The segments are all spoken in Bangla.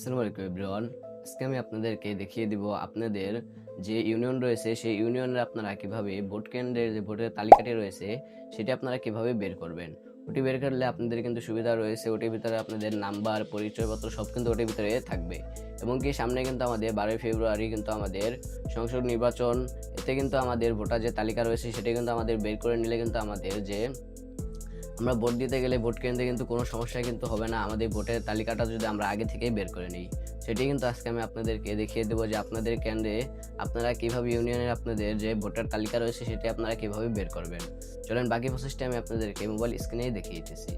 আসসালামু আলাইকুম এভরিওয়ান আজকে আমি আপনাদেরকে দেখিয়ে দিব আপনাদের যে ইউনিয়ন রয়েছে, সেই ইউনিয়নের আপনারা কীভাবে ভোট কেন্দ্রের যে ভোটের তালিকাটি রয়েছে, সেটি আপনারা কীভাবে বের করবেন? ওটি বের করলে আপনাদের কিন্তু সুবিধা রয়েছে, ওটির ভিতরে আপনাদের নাম্বার পরিচয়পত্র সব কিন্তু ওটির ভিতরে থাকবে। এবং কি সামনে কিন্তু আমাদের বারোই ফেব্রুয়ারি কিন্তু আমাদের সংসদ নির্বাচন, এতে কিন্তু আমাদের ভোটার যে তালিকা রয়েছে, সেটি কিন্তু আমাদের বের করে নিলে কিন্তু আমাদের যে আমরা ভোট দিতে গেলে ভোট কেন্দ্রে কিন্তু কোনো সমস্যা কিন্তু হবে না। আমাদের ভোটের তালিকাটা যদি আমরা আগে থেকেই বের করে নিই, সেটি কিন্তু আজকে আমি আপনাদেরকে দেখিয়ে দেবো যে আপনাদের কেন্দ্রে আপনারা কীভাবে ইউনিয়নের আপনাদের যে ভোটার তালিকা রয়েছে, সেটি আপনারা কীভাবে বের করবেন। চলেন বাকি প্রসেসটি আমি আপনাদেরকে মোবাইল স্ক্রিনেই দেখিয়ে দিতেছি।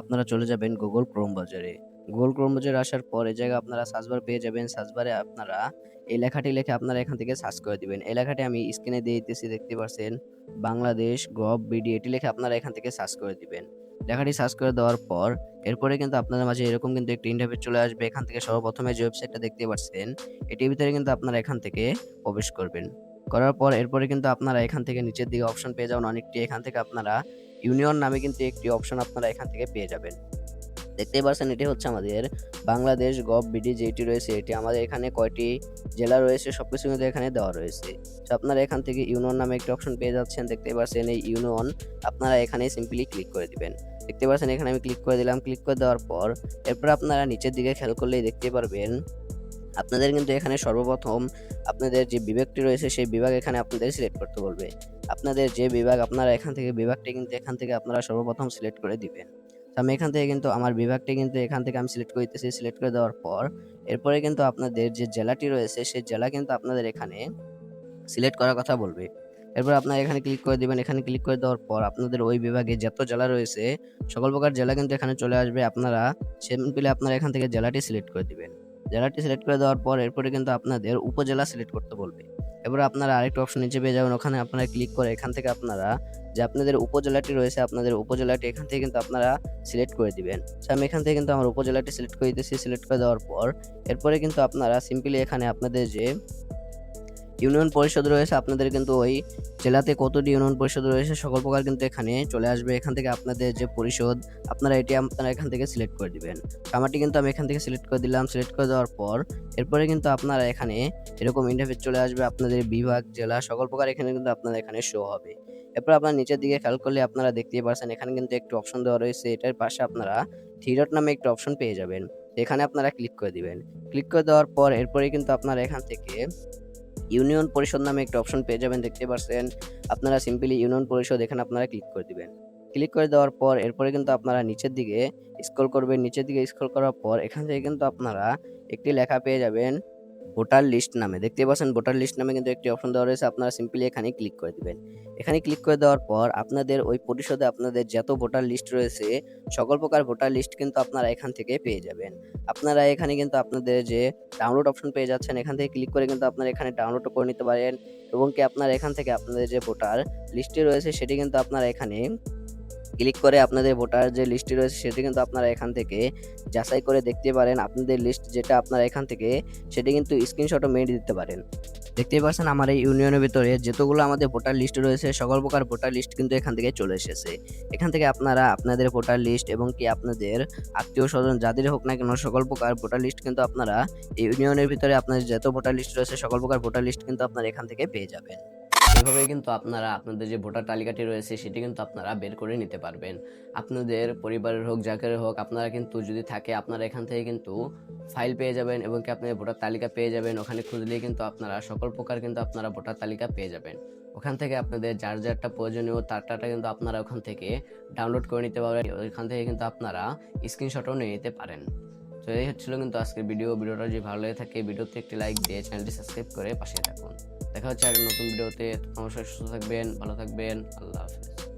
আপনারা চলে যাবেন গুগল ক্রোম বাজারে। গুগল ক্রোম বাজারে আসার পর এই জায়গায় আপনারা সার্চবার পেয়ে যাবেন সার্চবারে আপনারা এই লেখাটি লিখে আপনারা এখান থেকে সার্চ করে দিবেন। এই লেখাটি আমি স্ক্রিনে দিয়ে দিতেছি, দেখতে পাচ্ছেন বাংলাদেশ গভ বিডি, এটি লিখে আপনারা এখান থেকে সার্চ করে দিবেন। লেখাটি সার্চ করে দেওয়ার পর, এরপরে কিন্তু আপনাদের মাঝে এরকম কিন্তু একটি ইন্টারভিউ চলে আসবে। এখান থেকে সর্বপ্রথমে যে ওয়েবসাইটটা দেখতে পাচ্ছেন এটির ভিতরে কিন্তু আপনারা এখান থেকে প্রবেশ করবেন। করার পর এরপরে কিন্তু আপনারা এখান থেকে নিচের দিকে অপশন পেয়ে যাবেন। অনেকটি এখান থেকে আপনারা ইউনিয়ন নামে কিন্তু একটি অপশন আপনারা এখান থেকে পেয়ে যাবেন। দেখতেই পাচ্ছেন এটি হচ্ছে আমাদের বাংলাদেশ গভ বিডি যেটি রয়েছে, এটি আমাদের এখানে কয়টি জেলা রয়েছে সব কিছু কিন্তু এখানে দেওয়া রয়েছে। তো আপনারা এখান থেকে ইউনিয়ন নামে একটি অপশন পেয়ে যাচ্ছেন দেখতে পাচ্ছেন এই ইউনিয়ন আপনারা এখানে সিম্পলি ক্লিক করে দিবেন। দেখতে পাচ্ছেন এখানে আমি ক্লিক করে দিলাম ক্লিক করে দেওয়ার পর এরপর আপনারা নিচের দিকে খেয়াল করলেই দেখতে পারবেন, আপনাদের কিন্তু এখানে সর্বপ্রথম আপনাদের যে বিভাগটি রয়েছে, সেই বিভাগ এখানে আপনাদের সিলেক্ট করতে বলবে। আপনাদের যে বিভাগ, আপনারা এখান থেকে বিভাগটি কিন্তু এখান থেকে আপনারা সর্বপ্রথম সিলেক্ট করে দিবেন। আমি এখান থেকে কিন্তু আমার বিভাগটি কিন্তু এখান থেকে আমি সিলেক্ট করে দিতেছি সিলেক্ট করে দেওয়ার পর, এরপরে কিন্তু আপনাদের যে জেলাটি রয়েছে, সেই জেলা কিন্তু আপনাদের এখানে সিলেক্ট করার কথা বলবে। এরপর আপনারা এখানে ক্লিক করে দিবেন। এখানে ক্লিক করে দেওয়ার পর আপনাদের ওই বিভাগে যত জেলা রয়েছে, সকল প্রকার জেলা কিন্তু এখানে চলে আসবে। আপনারা সিম্পলি আপনারা এখান থেকে জেলাটি সিলেক্ট করে দিবেন। জেলাটি সিলেক্ট করে দেওয়ার পর এরপরে কিন্তু আপনাদের উপজেলা সিলেক্ট করতে বলবে। এবার আপনারা আরেকটা অপশন নিচে পেয়ে যাবেন। ওখানে আপনারা ক্লিক করে এখান থেকে আপনারা যে আপনাদের উপজেলাটি রয়েছে, আপনাদের উপজেলাটি এখান থেকে কিন্তু আপনারা সিলেক্ট করে দিবেন। আমি এখান থেকে কিন্তু আমার উপজেলাটি সিলেক্ট করে দিতেছি। সিলেক্ট করে দেওয়ার পর, এরপরে কিন্তু আপনারা সিম্পলি এখানে আপনাদের যে ইউনিয়ন পরিষদ রয়েছে, আপনাদের কিন্তু ওই জেলাতে কতটি ইউনিয়ন পরিষদ রয়েছে, সকল প্রকার কিন্তু এখানে চলে আসবে। এখান থেকে আপনাদের যে পরিষদ, আপনারা এটি আপনারা এখান থেকে সিলেক্ট করে দিবেন। আমারটি কিন্তু আমি এখান থেকে সিলেক্ট করে দিলাম। সিলেক্ট করে দেওয়ার পর, এরপরে কিন্তু আপনারা এখানে এরকম ইন্টারফেস চলে আসবে, আপনাদের বিভাগ, জেলা, সকল প্রকার এখানে কিন্তু আপনাদের এখানে শো হবে। এরপর আপনার নিচের দিকে খেয়াল করলে আপনারা দেখতেই পারছেন, এখানে কিন্তু একটি অপশন দেওয়া রয়েছে, এটার পাশে আপনারা থ্রি ডট নামে একটি অপশন পেয়ে যাবেন। এখানে আপনারা ক্লিক করে দিবেন। ক্লিক করে দেওয়ার পর, এরপরে কিন্তু আপনারা এখান থেকে ইউনিয়ন পরিষদ নামে একটা অপশন পেয়ে যাবেন দেখতে পাচ্ছেন আপনারা সিম্পলি ইউনিয়ন পরিষদ এখানে আপনারা ক্লিক করে দিবেন। ক্লিক করে দেওয়ার পর এরপরে কিন্তু আপনারা নিচের দিকে স্ক্রল করবেন। নিচের দিকে স্ক্রল করার পর এখান থেকে কিন্তু আপনারা একটি লেখা পেয়ে যাবেন ভোটার লিস্ট নামে। দেখতে পাচ্ছেন ভোটার লিস্ট নামে কিন্তু একটি অপশন দেওয়া রয়েছে। আপনারা সিম্পলি এখানে ক্লিক করে দিবেন। এখানে ক্লিক করে দেওয়ার পর আপনাদের ওই পরিষদে আপনাদের যত ভোটার লিস্ট রয়েছে, সকল প্রকার ভোটার লিস্ট কিন্তু আপনারা এখান থেকে পেয়ে যাবেন। আপনারা এখানে কিন্তু আপনাদের যে ডাউনলোড অপশন পেয়ে যাচ্ছেন, এখান থেকে ক্লিক করে কিন্তু আপনারা এখানে ডাউনলোড করে নিতে পারেন। এবং কি আপনারা এখান থেকে আপনাদের যে ভোটার লিস্টে রয়েছে, সেটি কিন্তু আপনারা এখানে ক্লিক করে আপনাদের ভোটার যে লিস্টটি রয়েছে সেটি কিন্তু আপনারা এখান থেকে যাচাই করে দেখতে পারেন। আপনাদের লিস্ট যেটা আপনারা এখান থেকে সেটি কিন্তু স্ক্রিনশটও মেরে দিতে পারেন। দেখতেই পাচ্ছেন আমার এই ইউনিয়নের ভিতরে যতগুলো আমাদের ভোটার লিস্ট রয়েছে, সকল প্রকার ভোটার লিস্ট কিন্তু এখান থেকে চলে এসেছে। এখান থেকে আপনারা আপনাদের ভোটার লিস্ট এবং কি আপনাদের আত্মীয় স্বজন যাদের হোক না কেন সকল প্রকার ভোটার লিস্ট কিন্তু আপনারা এই ইউনিয়নের ভিতরে আপনাদের যত ভোটার লিস্ট রয়েছে, সকল প্রকার ভোটার লিস্ট কিন্তু আপনারা এখান থেকে পেয়ে যাবেন। এভাবে কিন্তু আপনারা, আপনাদের যে ভোটার তালিকাটি রয়েছে, সেটি কিন্তু আপনারা বের করে নিতে পারবেন। আপনাদের পরিবারের হোক, যাকের হোক, আপনারা কিন্তু যদি থাকে, আপনারা এখান থেকে কিন্তু ফাইল পেয়ে যাবেন এবং কি আপনাদের ভোটার তালিকা পেয়ে যাবেন। ওখানে খুঁজলেই কিন্তু আপনারা সকল প্রকার কিন্তু আপনারা ভোটার তালিকা পেয়ে যাবেন। ওখান থেকে আপনাদের যার যারটা প্রয়োজনীয় তারটা কিন্তু আপনারা ওখান থেকে ডাউনলোড করে নিতে পারবেন। ওইখান থেকে কিন্তু আপনারা স্ক্রিনশটও নিয়ে নিতে পারেন। তো এই হচ্ছিল কিন্তু আজকের ভিডিও ভিডিওটা যদি ভালো লেগে থাকে ভিডিওতে একটি লাইক দিয়ে চ্যানেলটি সাবস্ক্রাইব করে পাশে থাকুন। দেখা হচ্ছে আগে নতুন ভিডিওতে অবশ্যই সুস্থ থাকবেন, ভালো থাকবেন। আল্লাহ হাফিজ।